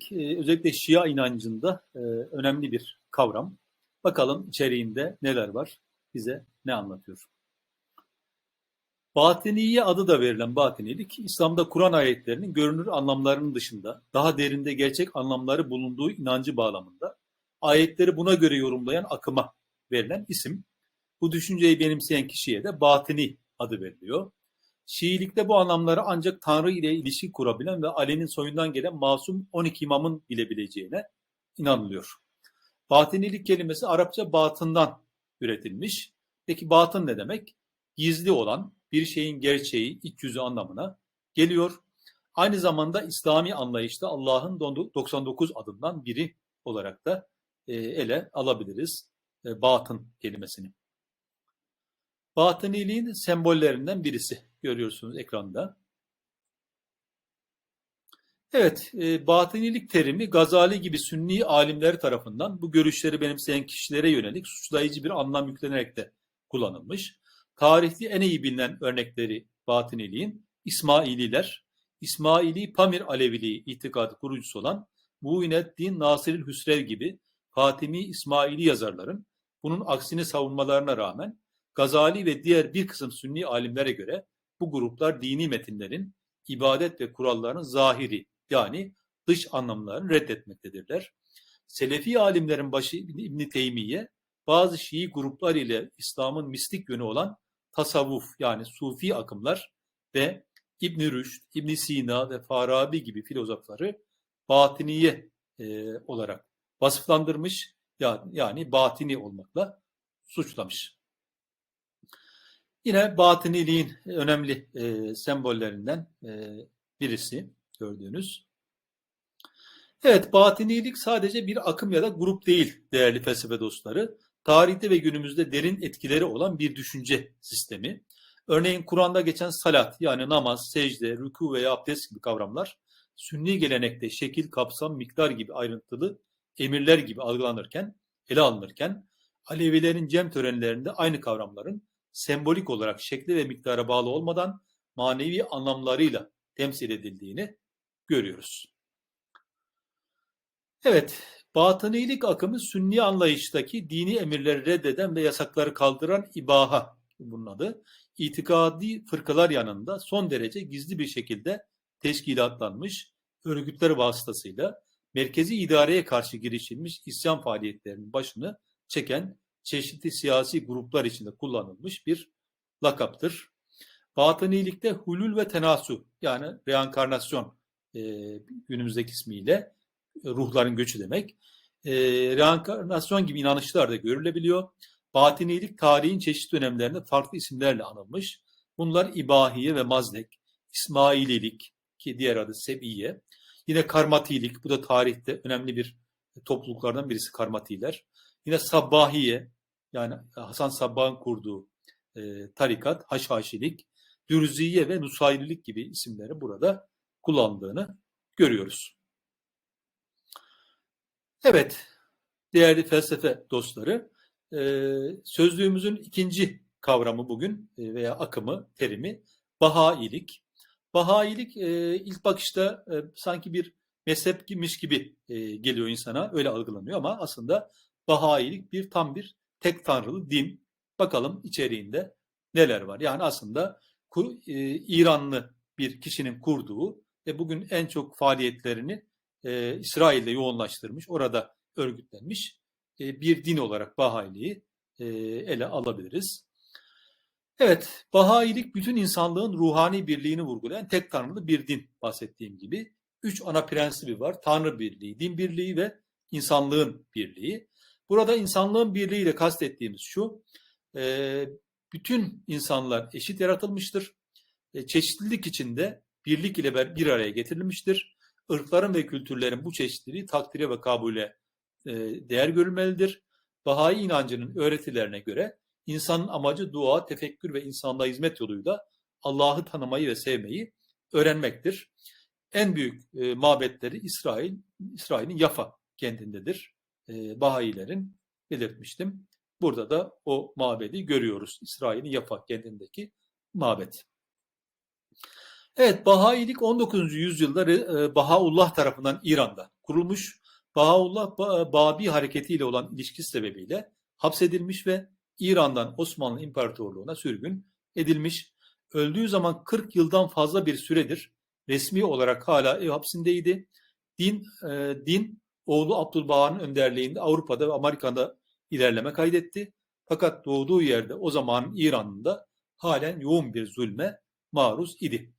Batinilik e, özellikle Şia inancında e, önemli bir kavram. Bakalım içeriğinde neler var, bize ne anlatıyor. Batiniye adı da verilen batinilik, İslam'da Kur'an ayetlerinin görünür anlamlarının dışında daha derinde gerçek anlamları bulunduğu inancı bağlamında ayetleri buna göre yorumlayan akıma verilen isim. Bu düşünceyi benimseyen kişiye de batini adı veriliyor. Şiilikte bu anlamları ancak Tanrı ile ilişki kurabilen ve Ali'nin soyundan gelen masum 12 imamın bilebileceğine inanılıyor. Batinilik kelimesi Arapça batından üretilmiş. Peki batın ne demek? Gizli olan bir şeyin gerçeği, iç yüzü anlamına geliyor. Aynı zamanda İslami anlayışta Allah'ın 99 adından biri olarak da e, ele alabiliriz e, batın kelimesini. Batıniliğin sembollerinden birisi görüyorsunuz ekranda. Evet, e, batınilik terimi Gazali gibi sünni alimler tarafından bu görüşleri benimseyen kişilere yönelik suçlayıcı bir anlam yüklenerek de kullanılmış. Tarihte en iyi bilinen örnekleri batıniliğin İsmaililer, İsmaili Pamir Aleviliği itikadı kurucusu olan Muineddin Nasiril Hüsrev gibi Fatimi İsmaili yazarların bunun aksini savunmalarına rağmen Gazali ve diğer bir kısım sünni alimlere göre bu gruplar dini metinlerin ibadet ve kuralların zahiri yani dış anlamlarını reddetmektedirler. Selefi alimlerin başı İbn Teymiye bazı Şii gruplar ile İslam'ın mistik yönü olan tasavvuf yani sufi akımlar ve İbn Rüşd, İbn Sina ve Farabi gibi filozofları batiniye e, olarak vasıflandırmış yani, yani batini olmakla suçlamış. Yine batıniliğin önemli e, sembollerinden e, birisi gördüğünüz. Evet, batinilik sadece bir akım ya da grup değil değerli felsefe dostları. Tarihte ve günümüzde derin etkileri olan bir düşünce sistemi. Örneğin Kur'an'da geçen salat yani namaz, secde, rükû veya abdest gibi kavramlar sünni gelenekte şekil, kapsam, miktar gibi ayrıntılı emirler gibi algılanırken, ele alınırken Alevilerin cem törenlerinde aynı kavramların sembolik olarak şekli ve miktara bağlı olmadan manevi anlamlarıyla temsil edildiğini görüyoruz. Evet, batınilik akımı sünni anlayıştaki dini emirleri reddeden ve yasakları kaldıran ibaha bunun adı. İtikadi fırkalar yanında son derece gizli bir şekilde teşkilatlanmış örgütler vasıtasıyla merkezi idareye karşı girişilmiş isyan faaliyetlerinin başını çeken çeşitli siyasi gruplar içinde kullanılmış bir lakaptır. Batınilikte hulul ve tenasu yani reenkarnasyon e, günümüzdeki ismiyle ruhların göçü demek. E, reenkarnasyon gibi inanışlar da görülebiliyor. Batinilik tarihin çeşitli dönemlerinde farklı isimlerle anılmış. Bunlar İbahiye ve Mazdek, İsmaililik ki diğer adı Sebiye. Yine Karmatilik, bu da tarihte önemli bir topluluklardan birisi Karmatiler. Yine Sabbahiye, yani Hasan Sabbah'ın kurduğu e, tarikat, Haşhaşilik, Dürziye ve Nusayrilik gibi isimleri burada kullandığını görüyoruz. Evet, değerli felsefe dostları, e, sözlüğümüzün ikinci kavramı bugün e, veya akımı, terimi Bahailik. Bahailik e, ilk bakışta e, sanki bir mezhepmiş gibi e, geliyor insana, öyle algılanıyor ama aslında Bahailik bir tam bir tek tanrılı din. Bakalım içeriğinde neler var. Yani aslında e, İranlı bir kişinin kurduğu ve bugün en çok faaliyetlerini e, İsrail'de yoğunlaştırmış, orada örgütlenmiş e, bir din olarak Bahailiği e, ele alabiliriz. Evet, Bahailik bütün insanlığın ruhani birliğini vurgulayan tek tanrılı bir din bahsettiğim gibi. Üç ana prensibi var. Tanrı birliği, din birliği ve insanlığın birliği. Burada insanlığın birliğiyle kastettiğimiz şu, e, bütün insanlar eşit yaratılmıştır. E, çeşitlilik içinde birlik ile bir araya getirilmiştir. Irkların ve kültürlerin bu çeşitliliği takdire ve kabule e, değer görülmelidir. Bahai inancının öğretilerine göre insanın amacı dua, tefekkür ve insanlığa hizmet yoluyla Allah'ı tanımayı ve sevmeyi öğrenmektir. En büyük e, mabetleri İsrail, İsrail'in Yafa kentindedir e, Bahayilerin belirtmiştim. Burada da o mabedi görüyoruz. İsrail'in Yafa kendindeki mabet. Evet, Bahailik 19. yüzyılda Bahaullah tarafından İran'da kurulmuş. Bahaullah Ba- Babi hareketiyle olan ilişkisi sebebiyle hapsedilmiş ve İran'dan Osmanlı İmparatorluğu'na sürgün edilmiş. Öldüğü zaman 40 yıldan fazla bir süredir resmi olarak hala ev hapsindeydi. Din, e, din oğlu Abdülbaha'nın önderliğinde Avrupa'da ve Amerika'da ilerleme kaydetti. Fakat doğduğu yerde o zamanın İran'ında halen yoğun bir zulme maruz idi.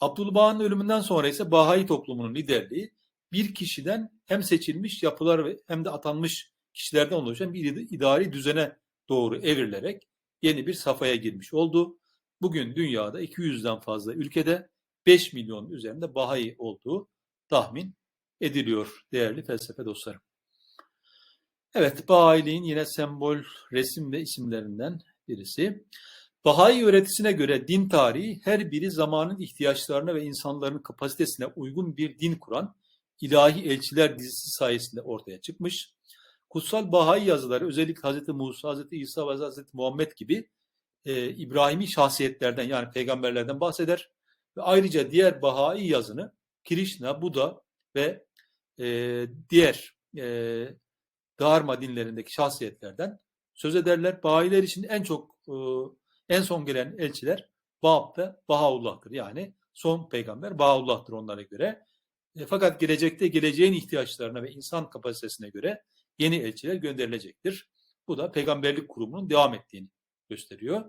Abdülbaha'nın ölümünden sonra ise Bahai toplumunun liderliği bir kişiden hem seçilmiş yapılar ve hem de atanmış kişilerden oluşan bir idari düzene doğru evrilerek yeni bir safhaya girmiş oldu. Bugün dünyada 200'den fazla ülkede 5 milyon üzerinde Bahai olduğu tahmin ediliyor değerli felsefe dostlarım. Evet, Bahailiğin yine sembol, resim ve isimlerinden birisi. Bahai öğretisine göre din tarihi her biri zamanın ihtiyaçlarına ve insanların kapasitesine uygun bir din kuran ilahi elçiler dizisi sayesinde ortaya çıkmış. Kutsal Bahai yazıları özellikle Hz. Musa, Hz. İsa ve Hz. Muhammed gibi e, İbrahimi şahsiyetlerden yani peygamberlerden bahseder. Ve ayrıca diğer Bahai yazını Krishna, Buda ve e, diğer e, Dharma dinlerindeki şahsiyetlerden söz ederler. Bahiler için en çok e, en son gelen elçiler Bab ve Bahaullah'tır. Yani son peygamber Bahaullah'tır onlara göre. E, fakat gelecekte geleceğin ihtiyaçlarına ve insan kapasitesine göre yeni elçiler gönderilecektir. Bu da peygamberlik kurumunun devam ettiğini gösteriyor.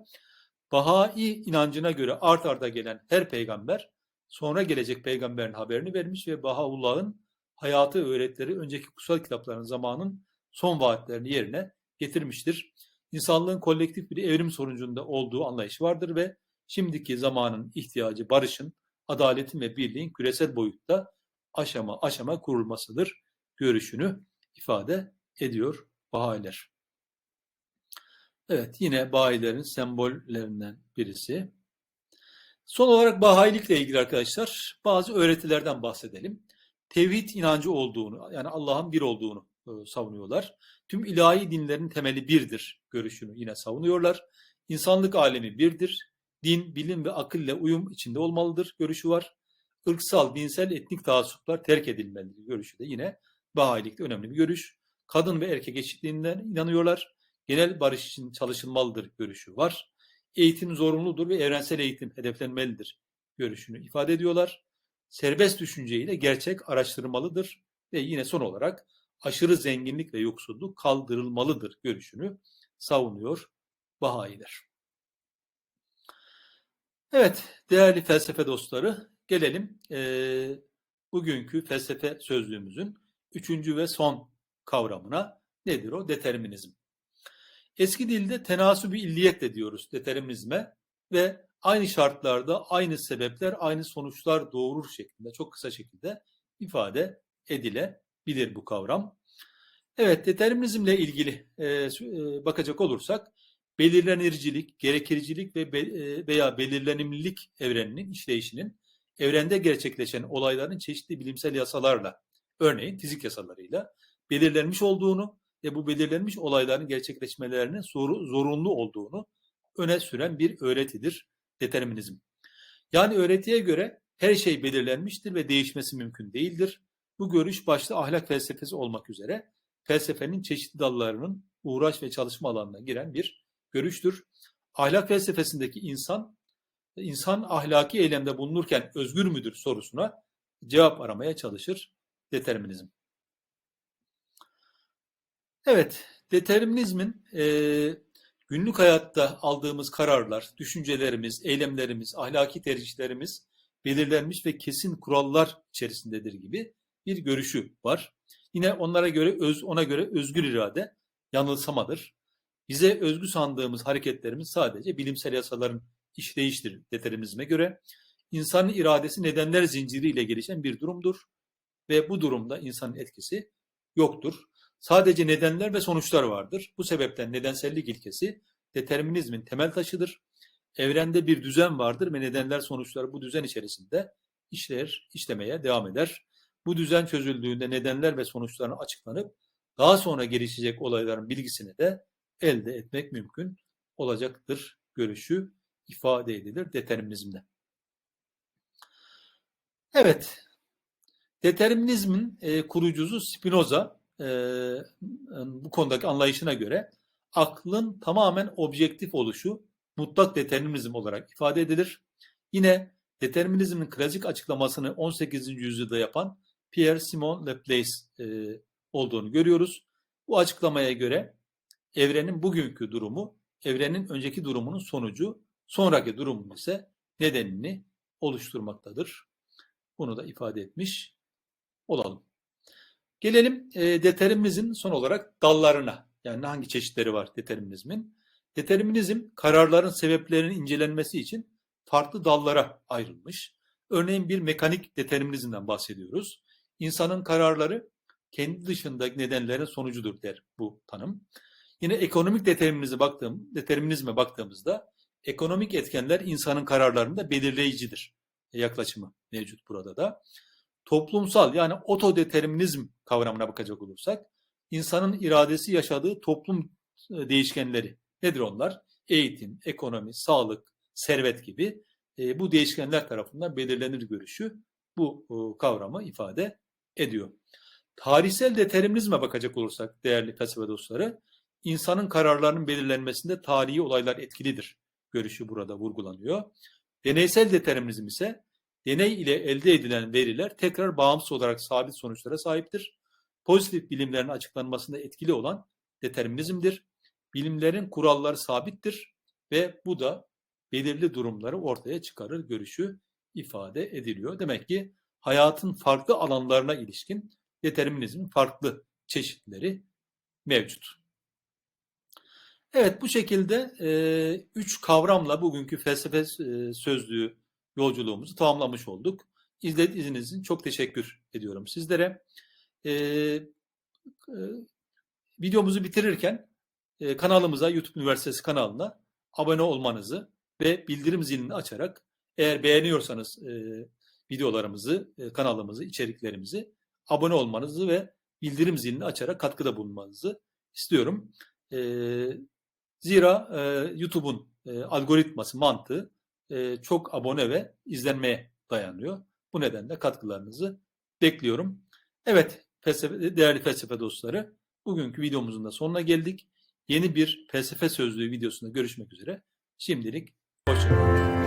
Bahai inancına göre art arda gelen her peygamber sonra gelecek peygamberin haberini vermiş ve Bahaullah'ın hayatı öğretileri önceki kutsal kitapların zamanın son vaatlerini yerine getirmiştir. İnsanlığın kolektif bir evrim sonucunda olduğu anlayış vardır ve şimdiki zamanın ihtiyacı barışın, adaletin ve birliğin küresel boyutta aşama aşama kurulmasıdır görüşünü ifade ediyor Bahayiler. Evet yine Bahayilerin sembollerinden birisi. Son olarak Bahayilikle ilgili arkadaşlar bazı öğretilerden bahsedelim. Tevhid inancı olduğunu yani Allah'ın bir olduğunu e, savunuyorlar. Tüm ilahi dinlerin temeli birdir görüşünü yine savunuyorlar. İnsanlık alemi birdir. Din, bilim ve akılle uyum içinde olmalıdır görüşü var. Irksal, dinsel, etnik taassuplar terk edilmelidir görüşü de yine Bahayilikte önemli bir görüş. Kadın ve erkek eşitliğinden inanıyorlar. Genel barış için çalışılmalıdır görüşü var. Eğitim zorunludur ve evrensel eğitim hedeflenmelidir görüşünü ifade ediyorlar. Serbest düşünceyle gerçek araştırılmalıdır ve yine son olarak aşırı zenginlik ve yoksulluk kaldırılmalıdır görüşünü savunuyor Bahayiler. Evet değerli felsefe dostları gelelim e, bugünkü felsefe sözlüğümüzün üçüncü ve son kavramına nedir o? Determinizm. Eski dilde tenasübü illiyet de diyoruz determinizme ve aynı şartlarda aynı sebepler aynı sonuçlar doğurur şeklinde çok kısa şekilde ifade edilebilir bu kavram. Evet determinizmle ilgili e, e, bakacak olursak belirlenircilik, gerekircilik ve be, e, veya belirlenimlilik evreninin işleyişinin evrende gerçekleşen olayların çeşitli bilimsel yasalarla örneğin fizik yasalarıyla belirlenmiş olduğunu ve bu belirlenmiş olayların gerçekleşmelerinin zor, zorunlu olduğunu öne süren bir öğretidir determinizm. Yani öğretiye göre her şey belirlenmiştir ve değişmesi mümkün değildir. Bu görüş başta ahlak felsefesi olmak üzere felsefenin çeşitli dallarının uğraş ve çalışma alanına giren bir görüştür. Ahlak felsefesindeki insan, insan ahlaki eylemde bulunurken özgür müdür sorusuna cevap aramaya çalışır determinizm. Evet, determinizmin e, günlük hayatta aldığımız kararlar, düşüncelerimiz, eylemlerimiz, ahlaki tercihlerimiz belirlenmiş ve kesin kurallar içerisindedir gibi bir görüşü var. Yine onlara göre öz, ona göre özgür irade yanılsamadır. Bize özgü sandığımız hareketlerimiz sadece bilimsel yasaların işleyiştir determinizme göre. İnsanın iradesi nedenler zinciriyle gelişen bir durumdur ve bu durumda insanın etkisi yoktur. Sadece nedenler ve sonuçlar vardır. Bu sebepten nedensellik ilkesi determinizmin temel taşıdır. Evrende bir düzen vardır ve nedenler sonuçlar bu düzen içerisinde işler, işlemeye devam eder. Bu düzen çözüldüğünde nedenler ve sonuçlarını açıklanıp daha sonra gelişecek olayların bilgisini de elde etmek mümkün olacaktır görüşü ifade edilir determinizmde. Evet, determinizmin e, kurucusu Spinoza e, bu konudaki anlayışına göre aklın tamamen objektif oluşu mutlak determinizm olarak ifade edilir. Yine determinizmin klasik açıklamasını 18. yüzyılda yapan Pierre Simon Laplace e, olduğunu görüyoruz. Bu açıklamaya göre evrenin bugünkü durumu, evrenin önceki durumunun sonucu, sonraki durumun ise nedenini oluşturmaktadır. Bunu da ifade etmiş olalım. Gelelim e, determinizmin son olarak dallarına. Yani hangi çeşitleri var determinizmin? Determinizm kararların sebeplerinin incelenmesi için farklı dallara ayrılmış. Örneğin bir mekanik determinizmden bahsediyoruz. İnsanın kararları kendi dışındaki nedenlerin sonucudur der bu tanım. Yine ekonomik determinizme baktığım determinizme baktığımızda ekonomik etkenler insanın kararlarında belirleyicidir yaklaşımı mevcut burada da. Toplumsal yani otodeterminizm kavramına bakacak olursak insanın iradesi yaşadığı toplum e, değişkenleri nedir onlar? Eğitim, ekonomi, sağlık, servet gibi e, bu değişkenler tarafından belirlenir görüşü bu e, kavramı ifade ediyor. Tarihsel determinizme bakacak olursak değerli felsefe dostları, insanın kararlarının belirlenmesinde tarihi olaylar etkilidir görüşü burada vurgulanıyor. Deneysel determinizm ise deney ile elde edilen veriler tekrar bağımsız olarak sabit sonuçlara sahiptir. Pozitif bilimlerin açıklanmasında etkili olan determinizmdir. Bilimlerin kuralları sabittir ve bu da belirli durumları ortaya çıkarır görüşü ifade ediliyor. Demek ki hayatın farklı alanlarına ilişkin determinizmin farklı çeşitleri mevcut. Evet bu şekilde e, üç kavramla bugünkü felsefe e, sözlüğü yolculuğumuzu tamamlamış olduk. İzlediğiniz için çok teşekkür ediyorum sizlere. E, e, videomuzu bitirirken e, kanalımıza, YouTube Üniversitesi kanalına abone olmanızı ve bildirim zilini açarak eğer beğeniyorsanız e, videolarımızı, e, kanalımızı, içeriklerimizi abone olmanızı ve bildirim zilini açarak katkıda bulunmanızı istiyorum. E, zira e, YouTube'un e, algoritması, mantığı e, çok abone ve izlenmeye dayanıyor. Bu nedenle katkılarınızı bekliyorum. Evet, felsefe, değerli felsefe dostları, bugünkü videomuzun da sonuna geldik. Yeni bir felsefe sözlüğü videosunda görüşmek üzere. Şimdilik hoşçakalın.